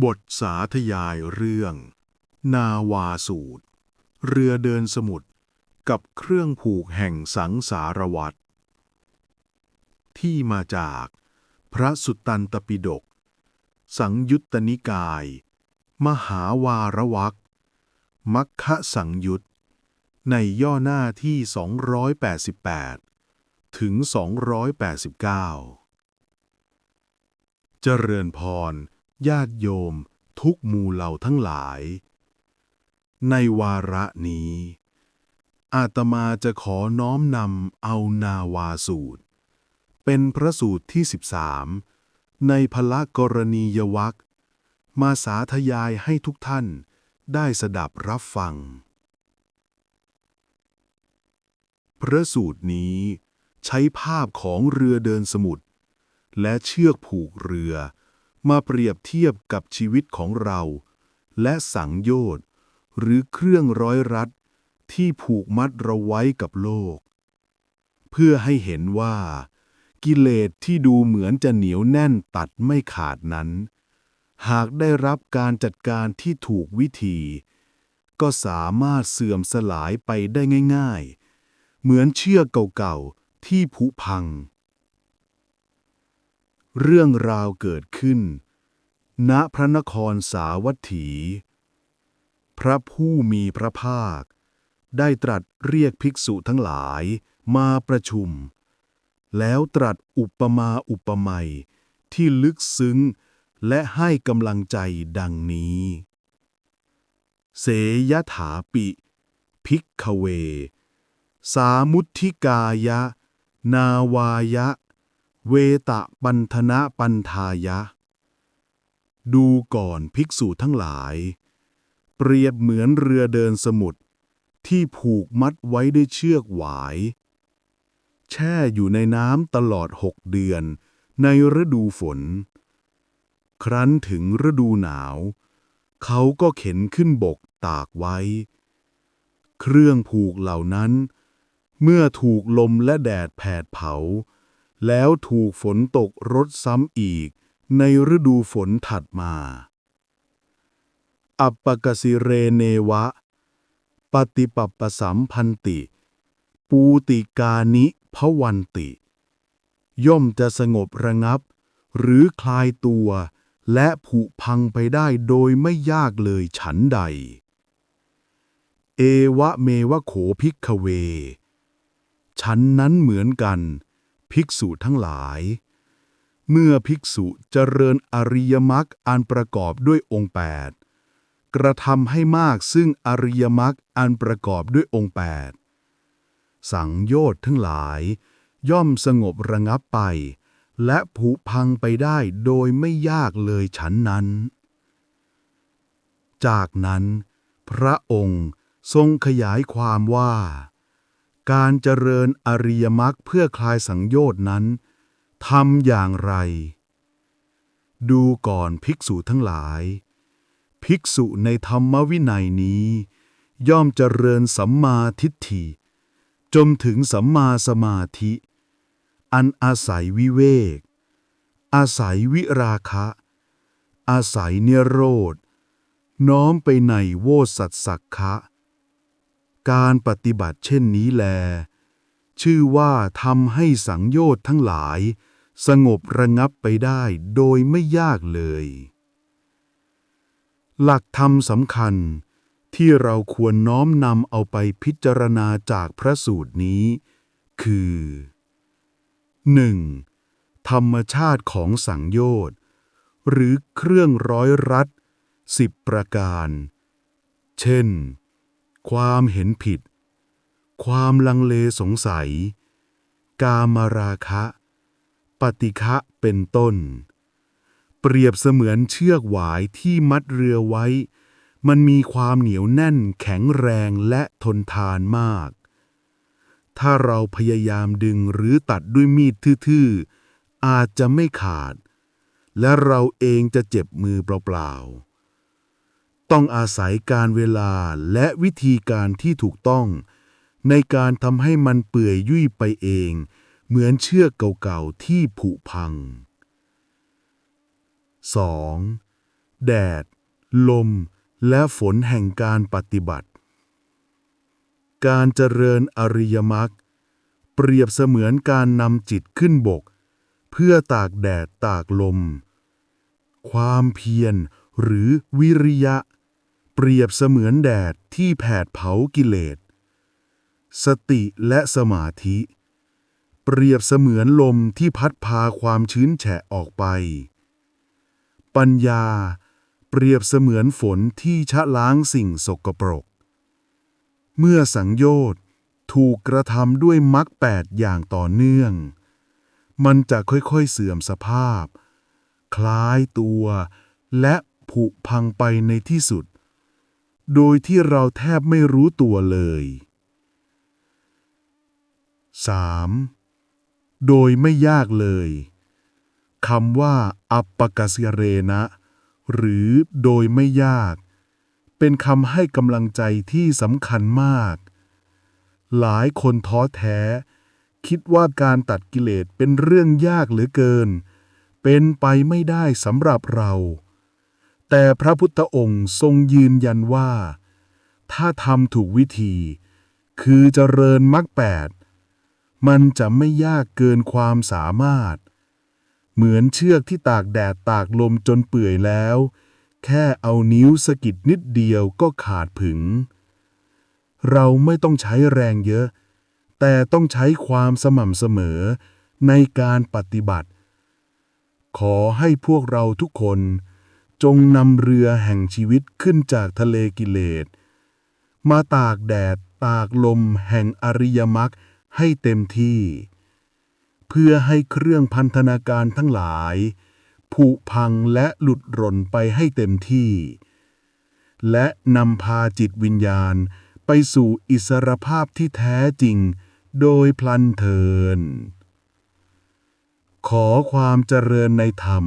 บทสาธยายเรื่อง นาวาสูตร เรือเดินสมุทรกับเครื่องผูกแห่งสังสารวัตรที่มาจากพระสุตตันตปิฎกสังยุตตนิกาย มหาวารวักมัคคะสังยุตในย่อหน้าที่ 288 ถึง 289 เจริญพร ญาติโยม ทุกหมู่เหล่าทั้งหลาย ในวาระนี้ อาตมาจะขอน้อมนำเอานาวาสูตร เป็นพระสูตรที่ 13 ในพละกรณียวักมาสาธยายให้ทุกท่านได้สดับรับฟัง พระสูตรนี้ใช้ภาพของเรือเดินสมุทรและเชือกผูกเรือ มาเปรียบเทียบกับชีวิตของเรา และสังโยชน์ หรือเครื่องร้อยรัดที่ผูกมัดเราไว้กับโลก เพื่อให้เห็นว่า กิเลสที่ดูเหมือนจะเหนียวแน่นตัดไม่ขาดนั้น หากได้รับการจัดการที่ถูกวิธี ก็สามารถเสื่อมสลายไปได้ง่าย ๆ เหมือนเชือกเก่าๆที่ผุพัง เรื่องราวเกิดขึ้น ณพระนครสาวัตถี พระผู้มีพระภาค ได้ตรัสเรียกภิกษุทั้งหลายมาประชุม แล้วตรัสอุปมาอุปไมยที่ลึกซึ้ง และให้กำลังใจดังนี้ เสยถาปิ ภิกขเว สามุทธิกายะ นาวายะ เวตะปันธนะปันทายะ ดูก่อนภิกษุทั้งหลาย เปรียบเหมือนเรือเดินสมุทรที่ผูกมัดไว้ด้วยเชือกหวาย แช่อยู่ในน้ำตลอดหกเดือนในฤดูฝน ครั้นถึงฤดูหนาว เขาก็เข็นขึ้นบกตากไว้ เครื่องผูกเหล่านั้น เมื่อถูกลมและแดดแผดเผา แล้วถูกฝนตกรดซ้ำอีก ในฤดูฝนถัดมา อัปปกสิเรเนวะ ปฏิปัปปสัมพันติ ปูติกานิพวันติ ย่อมจะสงบระงับ หรือคลายตัว และผุพังไปได้โดยไม่ยากเลยฉันใด เอวะเมวะโขภิกขเว ฉันนั้นเหมือนกัน ภิกษุทั้งหลาย เมื่อภิกษุเจริญอริยมรรคอันประกอบด้วยองค์แปดกระทำให้มากซึ่งอริยมรรคอันประกอบด้วยองค์แปดสังโยชน์ทั้งหลาย ย่อมสงบระงับไป และผุพังไปได้โดยไม่ยากเลยฉันนั้น จากนั้น พระองค์ทรงขยายความว่า การเจริญอริยมรรคเพื่อคลายสังโยชน์นั้นทำอย่างไร ดูก่อนภิกษุทั้งหลาย ภิกษุในธรรมวินัยนี้ ย่อมเจริญสัมมาทิฏฐิจนถึงสัมมาสมาธิ อันอาศัยวิเวก อาศัยวิราคะ อาศัยเนโรธ น้อมไปในโวสัตสักคะ การปฏิบัติเช่นนี้แล ชื่อว่าทำให้สังโยชน์ทั้งหลาย สงบระงับไปได้โดยไม่ยากเลย หลักธรรมสำคัญที่เราควรน้อมนำเอาไปพิจารณาจากพระสูตรนี้ คือ 1. ธรรมชาติของสังโยชน์ หรือเครื่องร้อยรัดสิบประการ เช่น ความเห็นผิด ความลังเลสงสัย กามราคะ ปฏิฆะเป็นต้น เปรียบเสมือนเชือกหวายที่มัดเรือไว้ มันมีความเหนียวแน่นแข็งแรงและทนทานมาก ถ้าเราพยายามดึงหรือตัดด้วยมีดทื่อๆ อาจจะไม่ขาด และเราเองจะเจ็บมือเปล่าๆ ต้องอาศัยการเวลาและวิธีการที่ถูกต้อง ในการทำให้มันเปื่อยยุ่ยไปเอง เหมือนเชือกเก่าๆที่ผุพัง 2. แดด ลม และฝนแห่งการปฏิบัติ การเจริญอริยมรรคเปรียบเสมือนการนำจิตขึ้นบก เพื่อตากแดดตากลม ความเพียรหรือวิริยะ เปรียบเสมือนแดดที่แผดเผากิเลส สติและสมาธิ เปรียบเสมือนลมที่พัดพาความชื้นแฉะออกไป ปัญญา เปรียบเสมือนฝนที่ชะล้างสิ่งสกปรก เมื่อสังโยชน์ถูกกระทำด้วยมรรคแปดอย่างต่อเนื่อง มันจะค่อยๆเสื่อมสภาพ คล้ายตัวและผุพังไปในที่สุด โดยที่เราแทบไม่รู้ตัวเลย 3. โดยไม่ยากเลยคำว่า อัปปกสเรนะ หรือโดยไม่ยาก เป็นคำให้กำลังใจที่สำคัญมาก หลายคนท้อแท้ คิดว่าการตัดกิเลสเป็นเรื่องยากเหลือเกิน เป็นไปไม่ได้สำหรับเรา แต่พระพุทธองค์ทรงยืนยันว่า ถ้าทำถูกวิธี คือเจริญมรรคแปดมันจะไม่ยากเกินความสามารถ เหมือนเชือกที่ตากแดดตากลมจนเปื่อยแล้ว แค่เอานิ้วสะกิดนิดเดียวก็ขาดผึง เราไม่ต้องใช้แรงเยอะ แต่ต้องใช้ความสม่ำเสมอในการปฏิบัติ ขอให้พวกเราทุกคน จงนำเรือแห่งชีวิตขึ้นจากทะเลกิเลส มาตากแดดตากลมแห่งอริยมรรคให้เต็มที่ เพื่อให้เครื่องพันธนาการทั้งหลาย ผุพังและหลุดหล่นไปให้เต็มที่ และนำพาจิตวิญญาณไปสู่อิสรภาพที่แท้จริงโดยพลันเทิน ขอความเจริญในธรรม